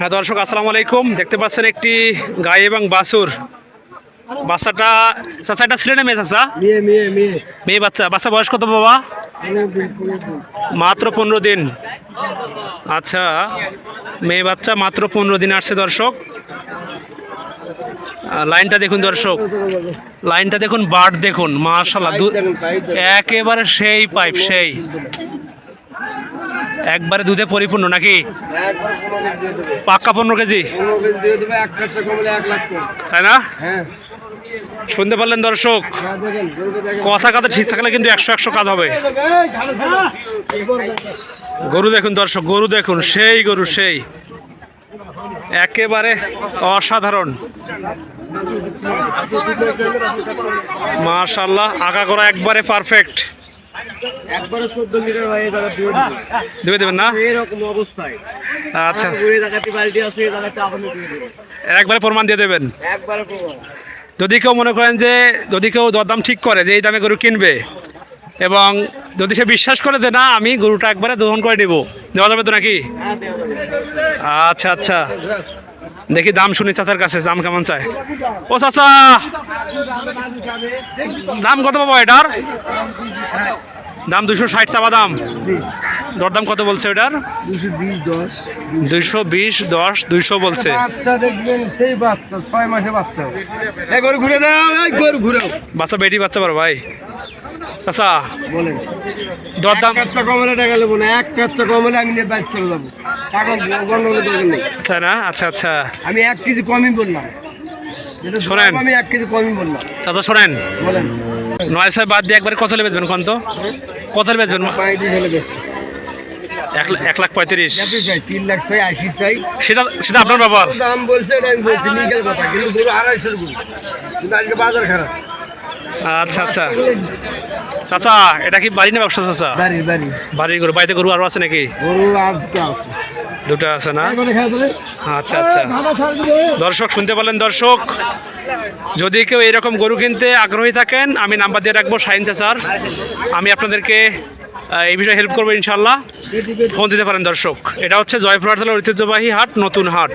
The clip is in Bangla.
হ্যাঁ দর্শক আসসালামু আলাইকুম। দেখতে পাচ্ছেন একটি গাই এবং বাছুর। বাচ্চাটা চাচা এটা ছেলে না মেয়ে চাচা? মেয়ে মেয়ে মেয়ে। মেয়ে বাচ্চা। বাচ্চা বয়স কত বাবা? মাত্র পনেরো দিন। আচ্ছা মেয়ে বাচ্চা মাত্র পনেরো দিন আসছে দর্শক। লাইনটা দেখুন দর্শক। লাইনটা দেখুন বাট দেখুন মাশাল্লাহ একেবারে সেই পাইপ সেই। একবারে দুধে পরিপূর্ণ নাকি? পাক্কা পনেরো কেজি? তাই না? হ্যাঁ। শুনতে পারলেন দর্শক? কথা কথা ঠিক থাকলে কিন্তু একশো একশো কাজ হবে। গরু দেখুন দর্শক গরু দেখুন সেই গরু সেই। একেবারে অসাধারণ। মাশাল্লাহ আঁকা করা একবারে পারফেক্ট একবারে চোদ্দ লিটার হয়ে যাবে দুধ দিয়ে দেবেন না? এরকম অবস্থায়। আচ্ছা। বালতি আছে আপনি দিয়ে দেবেন একবারে প্রমাণ দিয়ে দেবেন? একবারে প্রমাণ। যদি কেউ মনে করেন যে যদি কেউ দরদাম ঠিক করে যে এই দামে গরু কিনবে এবং যদি সে বিশ্বাস করে যে না আমি গরুটা একবারে দহন করে নেব দেওয়া যাবে তো নাকি? হ্যাঁ। আচ্ছা আচ্ছা। দেখি দাম শুনি চাচার কাছে দাম কেমন চায়? ও চাচা! দাম কত পাবো এটার? দাম দুশো ষাট চাপা দাম দরদাম কত বলছে ওটার দুশো বিশ দশ দুইশো বিশ দশ দুইশো বলছে বাচ্চা বেটি বাচ্চা পারো ভাই। বলেন। দরদাম কাচ্চা কমলে টাকা নেব না এক কাচ্চা কমলে আমি নিয়ে চলে যাব। টাকা গন্ডগোলের দরকার নেই। তাই না? আচ্ছা আচ্ছা। আমি এক কেজি কমই বললাম। যেটা শোনেন। আমি এক কেজি কমই বললাম। চাচা শোনেন। বলেন। নয় ছয় বাদ দিয়ে একবারে কত হলে বেচবেন কত কত হলে বেচবেন পঁয়ত্রিশ হলে বেশি এক লাখ- পঁয়ত্রিশ। যাতে তিন লাখ চাই আশি চাই। সেটা সেটা আপনার ব্যাপার দাম বলছে আমি বলছি লিগেল কথা। কিন্তু আড়াইশোর গরু কিন্তু আজকে বাজার খারাপ। আচ্ছা আচ্ছা। চাচা এটা কি বাড়ি না ব্যবসা চাচা? বাড়ি বাড়ি। বাড়ির গরু বাড়িতে গরু আরও আছে নাকি? গরু আর দুটো আছে। দুটো আছে না? আচ্ছা আচ্ছা। দর্শক শুনতে পারলেন দর্শক? যদি কেউ এরকম গরু কিনতে আগ্রহী থাকেন আমি নাম্বার দিয়ে রাখব সাইন চাচার। আমি আপনাদেরকে এই বিষয়ে হেল্প করব ইনশাল্লাহ ফোন দিতে পারেন দর্শক। এটা হচ্ছে জয়পুরহাট জেলার ঐতিহ্যবাহী হাট নতুন হাট।